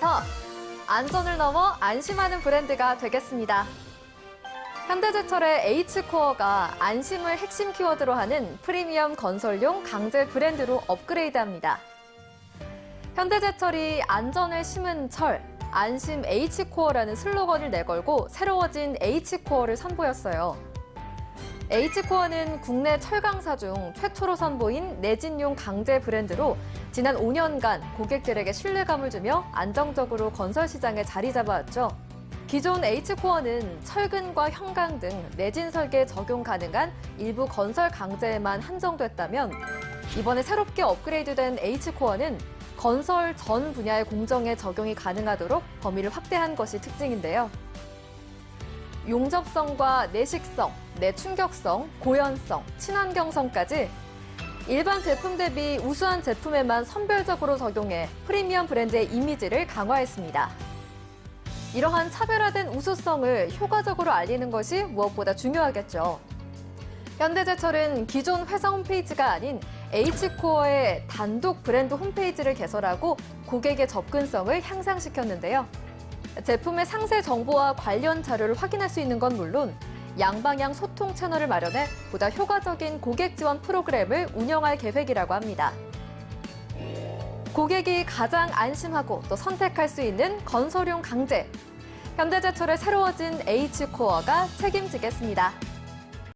자, 안전을 넘어 안심하는 브랜드가 되겠습니다. 현대제철의 H코어가 안심을 핵심 키워드로 하는 프리미엄 건설용 강제 브랜드로 업그레이드합니다. 현대제철이 안전을 심은 철, 안심 H코어라는 슬로건을 내걸고 새로워진 H코어를 선보였어요. H코어는 국내 철강사 중 최초로 선보인 내진용 강제 브랜드로 지난 5년간 고객들에게 신뢰감을 주며 안정적으로 건설 시장에 자리 잡아왔죠. 기존 H코어는 철근과 형강 등 내진 설계에 적용 가능한 일부 건설 강제에만 한정됐다면 이번에 새롭게 업그레이드된 H코어는 건설 전 분야의 공정에 적용이 가능하도록 범위를 확대한 것이 특징인데요. 용접성과 내식성, 내충격성, 고연성, 친환경성까지 일반 제품 대비 우수한 제품에만 선별적으로 적용해 프리미엄 브랜드의 이미지를 강화했습니다. 이러한 차별화된 우수성을 효과적으로 알리는 것이 무엇보다 중요하겠죠. 현대제철은 기존 회사 홈페이지가 아닌 H코어의 단독 브랜드 홈페이지를 개설하고 고객의 접근성을 향상시켰는데요. 제품의 상세 정보와 관련 자료를 확인할 수 있는 건 물론 양방향 소통 채널을 마련해 보다 효과적인 고객 지원 프로그램을 운영할 계획이라고 합니다. 고객이 가장 안심하고 또 선택할 수 있는 건설용 강제. 현대제철의 새로워진 H코어가 책임지겠습니다.